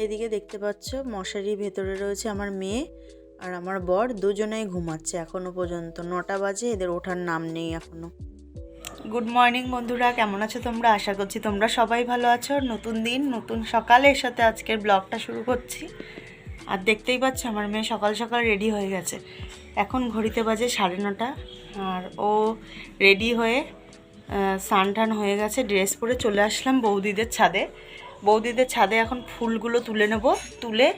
এইদিকে দেখতে পাচ্ছ মশারির ভেতরে রয়েছে আমার মেয়ে আর আমার বর, দুজনেই ঘুমাচ্ছে এখনও পর্যন্ত। নটা বাজে, এদের ওঠার নাম নেই এখনও। গুড মর্নিং বন্ধুরা, কেমন আছো তোমরা? আশা করছি তোমরা সবাই ভালো আছো। নতুন দিন, নতুন সকালের সাথে আজকের ব্লগটা শুরু করছি। আর দেখতেই পাচ্ছ আমার মেয়ে সকাল সকাল রেডি হয়ে গেছে। এখন ঘড়িতে বাজে সাড়ে নটা আর ও রেডি হয়ে স্নান হয়ে গেছে ড্রেস পরে চলে আসলাম বৌদিদের ছাদে। বৌদিদের ছাদে এখন ফুলগুলো তুলে নেব। তুলে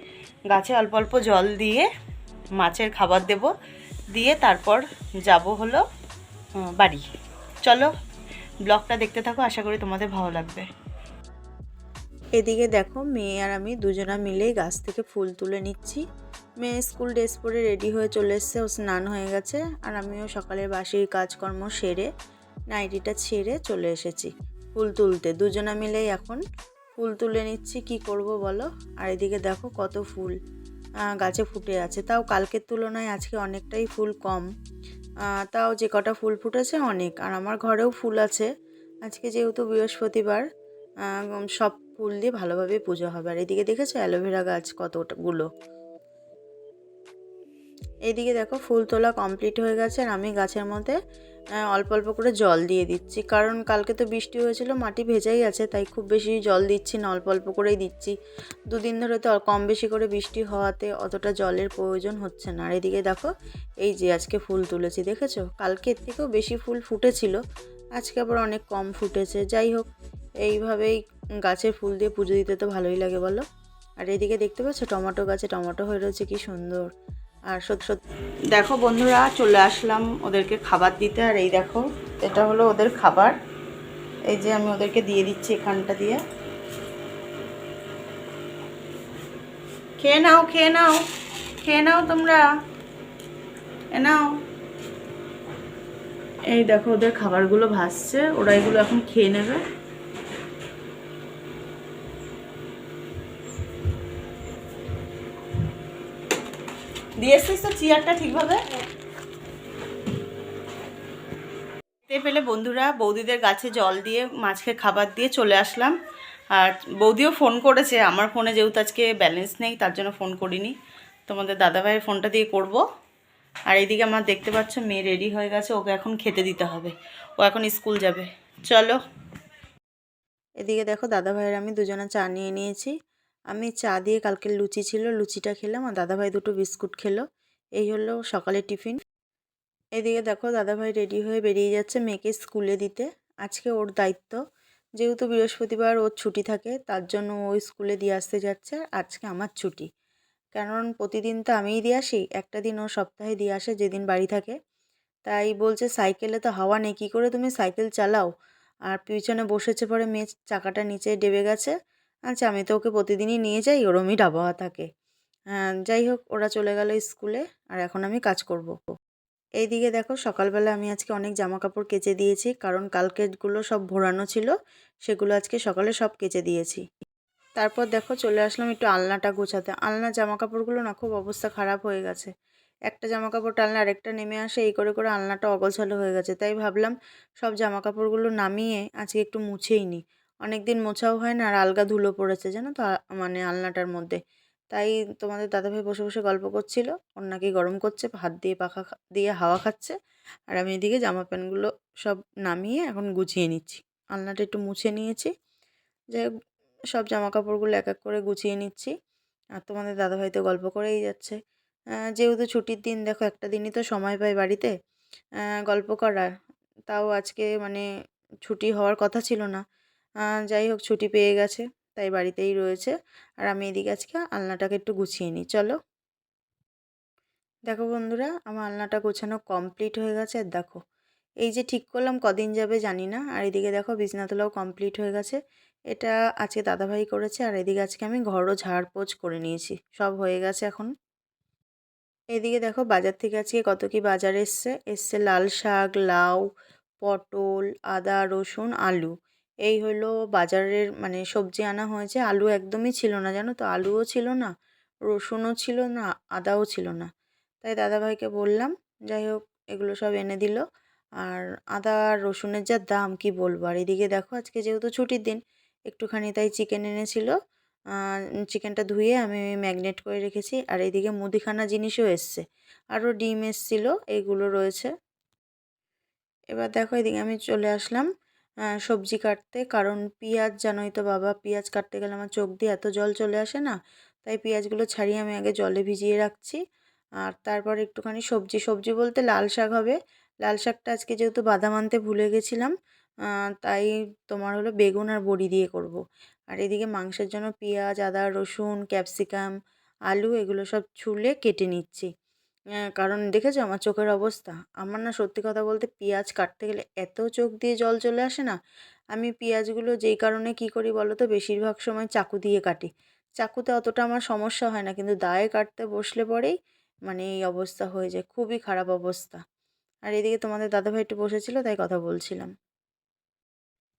গাছে অল্প অল্প জল দিয়ে মাছের খাবার দেব। দিয়ে তারপর যাব হলো বাড়ি। চলো, ব্লগটা দেখতে থাকো, আশা করি তোমাদের ভালো লাগবে। এদিকে দেখো, মেয়ে আর আমি দুজনা মিলেই গাছ থেকে ফুল তুলে নিচ্ছি। মেয়ে স্কুল ড্রেস পরে রেডি হয়ে চলে এসছে, ও স্নান হয়ে গেছে। আর আমিও সকালের বাসির কাজকর্ম সেরে, নাইটিটা ছেড়ে চলে এসেছি ফুল তুলতে। দুজনা মিলেই এখন ফুল তুলে নিচ্ছি, কি করব বলো? আর এদিকে দেখো কত ফুল গাছে ফুটে আছে। তাও কালকের তুলনায় আজকে অনেকটাই ফুল কম। তাও যে কটা ফুল ফুটেছে অনেক, আর আমার ঘরেও ফুল আছে। আজকে যেহেতু বৃহস্পতিবার সব ফুল দিয়ে ভালোভাবে পুজো হবে। আর এদিকে দেখেছ অ্যালোভেরা গাছ কতগুলো এইদিকে দেখো ফুল তোলা কমপ্লিট হয়ে গেছে আর আমি গাছের মধ্যে অল্প অল্প করে জল দিয়ে দিচ্ছি। কারণ কালকে তো বৃষ্টি হয়েছিল, মাটি ভেজাই আছে, তাই খুব বেশি জল দিচ্ছি না, অল্প অল্প করেই দিচ্ছি। দুদিন ধরে তো কম বেশি করে বৃষ্টি হওয়াতে অতটা জলের প্রয়োজন হচ্ছে না। আর এদিকে দেখো, এই যে আজকে ফুল তুলেছি, দেখেছ? কালকের থেকেও বেশি ফুল ফুটেছিল, আজকে আবার অনেক কম ফুটেছে। যাই হোক, এইভাবেই গাছের ফুল দিয়ে পুজো দিতে তো ভালোই লাগে বলো। আর এদিকে দেখতে পাচ্ছ, টমেটো গাছে টমেটো হয়ে রয়েছে, কি সুন্দর। আর সত্যি সত্যি দেখো বন্ধুরা, চলে আসলাম ওদেরকে খাবার দিতে। আর এই দেখো, এটা হলো ওদের খাবার। এই যে আমি ওদেরকে দিয়ে দিচ্ছি এখানটা দিয়ে। খেয়ে নাও খেয়ে নাও। খেয়ে নাও তোমরা। নাও। এই দেখো ওদের খাবারগুলো ভাসছে ওরা এগুলো এখন খেয়ে নেবে। দিয়ে এসছিস তো চেয়ারটা ঠিকভাবে? দেখতে পেলে বন্ধুরা বৌদিদের গাছে জল দিয়ে মাছকে খাবার দিয়ে চলে আসলাম। আর বৌদিও ফোন করেছে আমার ফোনে যেহেতু আজকে ব্যালেন্স নেই তার জন্য ফোন করিনি। তোমাদের দাদাভাইয়ের ফোনটা দিয়ে করব। আর এইদিকে আমার দেখতে পাচ্ছ মেয়ে রেডি হয়ে গেছে ওকে এখন খেতে দিতে হবে। ও এখন স্কুল যাবে। চলো। এদিকে দেখো দাদাভাইয়ের আমি দুজনে চা নিয়ে নিয়েছি। আমি চা দিয়ে কালকে লুচি ছিল, লুচিটা খেলাম আর দাদাভাই দুটো বিস্কুট খেলো। এই হলো সকালের টিফিন। এদিকে দেখো দাদাভাই রেডি হয়ে বেরিয়ে যাচ্ছে মেয়েকে স্কুলে দিতে। আজকে ওর দায়িত্ব। যেহেতু বৃহস্পতিবার ওর ছুটি থাকে, তার জন্য ও স্কুলে দিয়ে আসতে যাচ্ছে। আজকে আমার ছুটি। কারণ প্রতিদিন তো আমিই দিয়ে আসি, একটা দিন ও সপ্তাহে দিয়ে আসে যেদিন বাড়ি থাকে। তাই বলছে, সাইকেলে তো হাওয়া নেই, কী করে তুমি সাইকেল চালাও? আর পিছনে বসেছে পরে মেয়ে, চাকাটা নিচে ডেবে গেছে। আচ্ছা আমি তো ওকে প্রতিদিনই নিয়ে যাই ওরমই ডাবাওয়া থাকে। যাই হোক, ওরা চলে গেল স্কুলে, আর এখন আমি কাজ করব। এইদিকে দেখো, সকালবেলা আমি আজকে অনেক জামা কাপড় কেচে দিয়েছি, কারণ কালকেরগুলো সব ভোরানো ছিল, সেগুলো আজকে সকালে সব কেচে দিয়েছি। তারপর দেখো, চলে আসলাম একটু আলনাটা গোছাতে। আলনা জামা কাপড়গুলো না খুব অবস্থা খারাপ হয়ে গেছে। একটা জামা কাপড় টানলে আরেকটা নেমে আসে, এই করে করে আলনাটা অগোছালো হয়ে গেছে। তাই ভাবলাম, সব জামা কাপড়গুলো নামিয়ে আজকে একটু মুছেই নিই অনেক দিন মোছাও হয় না আর আলগা ধুলো পড়েছে জানো তো? মানে আলনাটার মধ্যে। তাই তোমাদের দাদাভাই বসে বসে গল্প করছিল। ওর নাকি গরম করছে হাত দিয়ে পাখা দিয়ে হাওয়া খাচ্ছে। আর আমি এদিকে জামা প্যান্টগুলো সব নামিয়ে এখন গুছিয়ে নিচ্ছি। আলনাটা একটু মুছে নিয়েছি। হোক, সব জামা কাপড়গুলো এক এক করে গুছিয়ে নিচ্ছি। আর তোমাদের দাদাভাই তো গল্প করেই যাচ্ছে। যেহেতু ছুটির দিন দেখো একটা দিনই তো সময় পাই বাড়িতে। গল্প করার। তাও আজকে মানে ছুটি হওয়ার কথা ছিল না। যাই হোক ছুটি পেয়ে গেছে, তাই বাড়িতেই রয়েছে। আর আমি এদিকে আজকে আলনাটাকে একটু গুছিয়ে নিই, চলো। দেখো বন্ধুরা, আমার আলনাটা গোছানো কমপ্লিট হয়ে গেছে। আর দেখো, এই যে ঠিক করলাম কদিন যাবে জানি না। আর এদিকে দেখো বিছনাতলাও কমপ্লিট হয়ে গেছে। এটা আজকে দাদাভাই করেছে। আর এদিকে আজকে আমি ঘরও ঝাড়পোছ করে নিয়েছি। সব হয়ে গেছে এখন। এদিকে দেখো বাজার থেকে আজকে কত কি বাজার এসছে। এসছে লাল শাক, লাউ, পটল, আদা, রসুন, আলু। এই হলো বাজারের মানে সবজি আনা হয়েছে। আলু একদমই ছিল না, জানো তো? আলুও ছিল না, রসুনও ছিল না, আদাও ছিল না। তাই দাদাভাইকে বললাম, যাই হোক, এগুলো সব এনে দিল। আর আদা আর রসুনের যা দাম, কি বলব? আর এদিকে দেখো, আজকে যেহেতু ছুটির দিন, একটুখানি তাই চিকেন এনেছিল। চিকেনটা ধুয়ে আমি ম্যাগনেট করে রেখেছি। আর এইদিকে মুদিখানা জিনিসও এসছে। আরও ডিম এসছিল এইগুলো রয়েছে। এবার দেখো, এদিকে আমি চলে আসলাম। সবজি কাটতে। কারণ পেঁয়াজ জানোই তো বাবা, পেঁয়াজ কাটতে গেলে আমার চোখ দিয়ে এত জল চলে আসে না, তাই পেঁয়াজগুলো ছাড়িয়ে আমি আগে জলে ভিজিয়ে রাখছি। আর তারপর একটুখানি সবজি সবজি বলতে লাল শাক হবে। লাল শাকটা আজকে যেহেতু বাদাম আনতে ভুলে গেছিলাম তাই তোমার হলো বেগুন আর বড়ি দিয়ে করব। আর এদিকে মাংসের জন্য পেঁয়াজ, আদা, রসুন, ক্যাপসিকাম, আলু এগুলো সব ছুলে কেটে নিচ্ছি। কারণ দেখেছ আমার চোখের অবস্থা? আমার না সত্যি কথা বলতে পেঁয়াজ কাটতে গেলে এত চোখ দিয়ে জল চলে আসে না। আমি পেঁয়াজগুলো যেই কারণে কি করি বলো তো বেশিরভাগ সময় চাকু দিয়ে কাটি। চাকুতে অতটা আমার সমস্যা হয় না। কিন্তু দায়ে কাটতে বসলে পরেই মানে এই অবস্থা হয়ে যায়। খুবই খারাপ অবস্থা। আর এদিকে তোমাদের দাদাভাই একটু বসেছিল, তাই কথা বলছিলাম।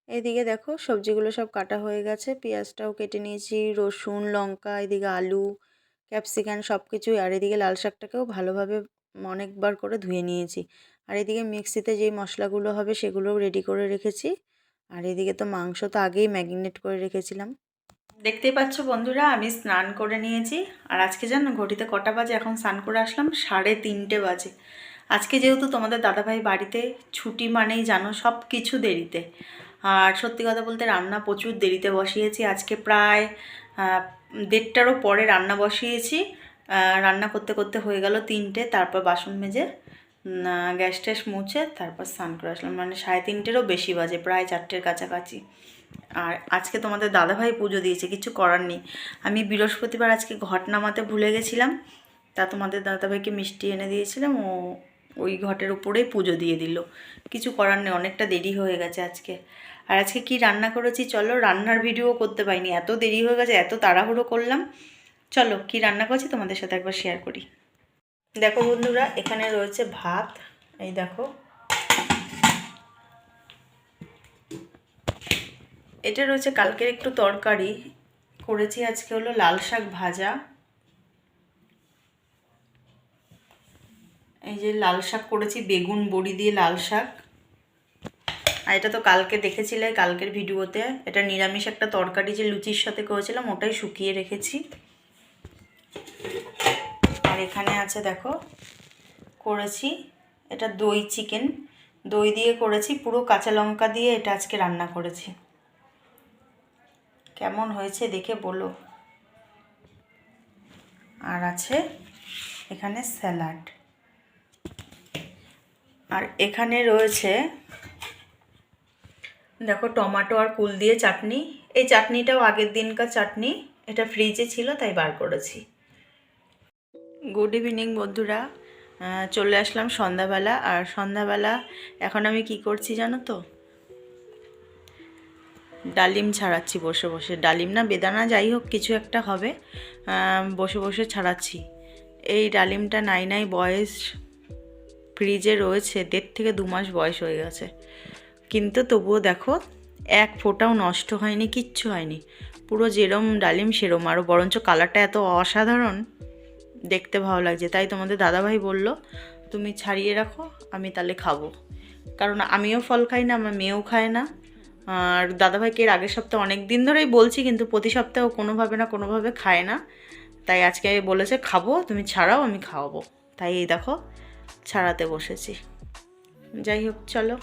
এদিকে দেখো সবজিগুলো সব কাটা হয়ে গেছে। পেঁয়াজটাও কেটে নিয়েছি, রসুন, লঙ্কা, এদিকে আলু ক্যাপসিকাম সব কিছুই আর এদিকে লাল শাকটাকেও ভালোভাবে অনেকবার করে ধুয়ে নিয়েছি। আর এদিকে মিক্সিতে যেই মশলাগুলো হবে সেগুলোও রেডি করে রেখেছি। আর এদিকে তো মাংস তো আগেই ম্যাগনেট করে রেখেছিলাম। দেখতেই পাচ্ছ বন্ধুরা, আমি স্নান করে নিয়েছি। আর আজকে জানো ঘটিতে কটা বাজে? এখন স্নান করে আসলাম সাড়ে তিনটে বাজে। আজকে যেহেতু তোমাদের দাদাভাই বাড়িতে ছুটি মানেই জানো সব কিছু দেরিতে। আর সত্যি কথা বলতে রান্না প্রচুর দেরিতে বসিয়েছি। আজকে প্রায় দেড়টারও পরে রান্না বসিয়েছি। রান্না করতে করতে হয়ে গেল তিনটে, তারপর বাসন মেজে গ্যাস ট্যাস মুছে, তারপর স্নান করে আসলাম। মানে সাড়ে তিনটেরও বেশি বাজে, প্রায় চারটের কাছাকাছি। আর আজকে তোমাদের দাদাভাই পুজো দিয়েছে, কিছু করার নেই। আমি বৃহস্পতিবার আজকে ঘট নামাতে ভুলে গেছিলাম, তা তোমাদের দাদাভাইকে মিষ্টি এনে দিয়েছিলাম, ও ওই ঘটের উপরেই পুজো দিয়ে দিল। কিছু করার নেই, অনেকটা দেরি হয়ে গেছে আজকে। আর আজকে কি রান্না করেছি চলো, রান্নার ভিডিও করতে পাইনি এত দেরি হয়ে গেছে, এত তাড়াহুড়ো করলাম। চলো, কি রান্না করেছি তোমাদের সাথে একবার শেয়ার করি। দেখো বন্ধুরা, এখানে রয়েছে ভাত। এই দেখো। এটা রয়েছে কালকের একটু তরকারি। করেছি আজকে হলো লাল শাক ভাজা। এই যে লাল শাক করেছি, বেগুন বড়ি দিয়ে লাল শাক। আর এটা তো কালকে দেখেছিলে, কালকের ভিডিওতে। এটা নিরামিষ একটা তরকারি যে লুচির সাথে করেছিলাম, ওটাই শুকিয়ে রেখেছি। আর এখানে আছে, দেখো, করেছি এটা দই চিকেন। দই দিয়ে করেছি পুরো কাঁচা লঙ্কা দিয়ে এটা আজকে রান্না করেছি। কেমন হয়েছে দেখে বলো। আর আছে এখানে স্যালাড। আর এখানে রয়েছে দেখো টমাটো আর কুল দিয়ে চাটনি। এই চাটনিটাও আগের দিনকার চাটনি। এটা ফ্রিজে ছিল, তাই বার করেছি। গুড ইভিনিং বন্ধুরা। চলে আসলাম সন্ধ্যাবেলা। আর সন্ধ্যাবেলা এখন আমি কি করছি জানো তো? ডালিম ছাড়াচ্ছি, বসে বসে। ডালিম না, বেদানা যাই হোক, কিছু একটা হবে। বসে বসে ছাড়াচ্ছি। এই ডালিমটা নাই নাই বয়স ফ্রিজে রয়েছে, দেড় থেকে দু মাস বয়স হয়ে গেছে। কিন্তু তবুও দেখো, এক ফোঁটাও নষ্ট হয়নি, কিচ্ছু হয়নি। পুরো যেরম ডালিম সেরম আরও বরঞ্চ কালারটা এত অসাধারণ, দেখতে ভালো লাগছে। তাই তোমাদের দাদাভাই বলল, তুমি ছাড়িয়ে রাখো, আমি তাহলে খাব। কারণ আমিও ফল খাই না, আমার মেয়েও খায় না। আর দাদাভাইকে এর আগের সপ্তাহে অনেক দিন ধরেই বলছি, কিন্তু প্রতি সপ্তাহে কোনোভাবে না কোনোভাবে খায় না। তাই আজকে বলেছে, খাব, তুমি ছাড়াও, আমি খাওয়াবো। তাই এই দেখো, ছাড়াতে বসেছি। যাই হোক, চলো।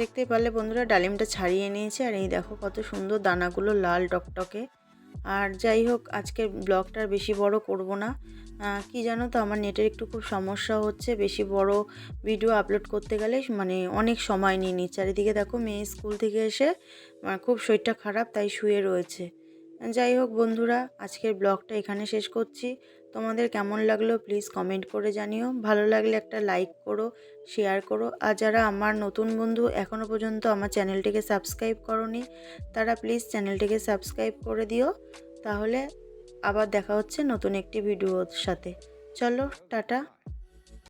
দেখতেই পারলে বন্ধুরা ডালিমটা ছাড়িয়ে নিয়েছে আর এই দেখো কত সুন্দর দানাগুলো লাল টকটকে। আর যাই হোক আজকে ব্লগটা বেশি বড় করব না। কি জানো তো, আমার নেটের একটু খুব সমস্যা হচ্ছে। বেশি বড় ভিডিও আপলোড করতে গেলে মানে অনেক সময় নিয়ে নিচ্ছে। চারিদিকে দেখো মেয়ে স্কুল থেকে এসে খুব শরীরটা খারাপ, তাই শুয়ে রয়েছে। যাই হোক বন্ধুরা, আজকের ব্লগটা এখানে শেষ করছি। তোমাদের কেমন লাগল প্লিজ কমেন্ট করে জানিও। ভালো লাগলে একটা লাইক করো শেয়ার করো। আর যারা আমার নতুন বন্ধু এখনও পর্যন্ত আমার চ্যানেলটিকে সাবস্ক্রাইব করনি, তারা প্লিজ চ্যানেলটিকে সাবস্ক্রাইব করে দিও। তাহলে আবার দেখা হচ্ছে নতুন একটি ভিডিওর সাথে। চলো, টাটা।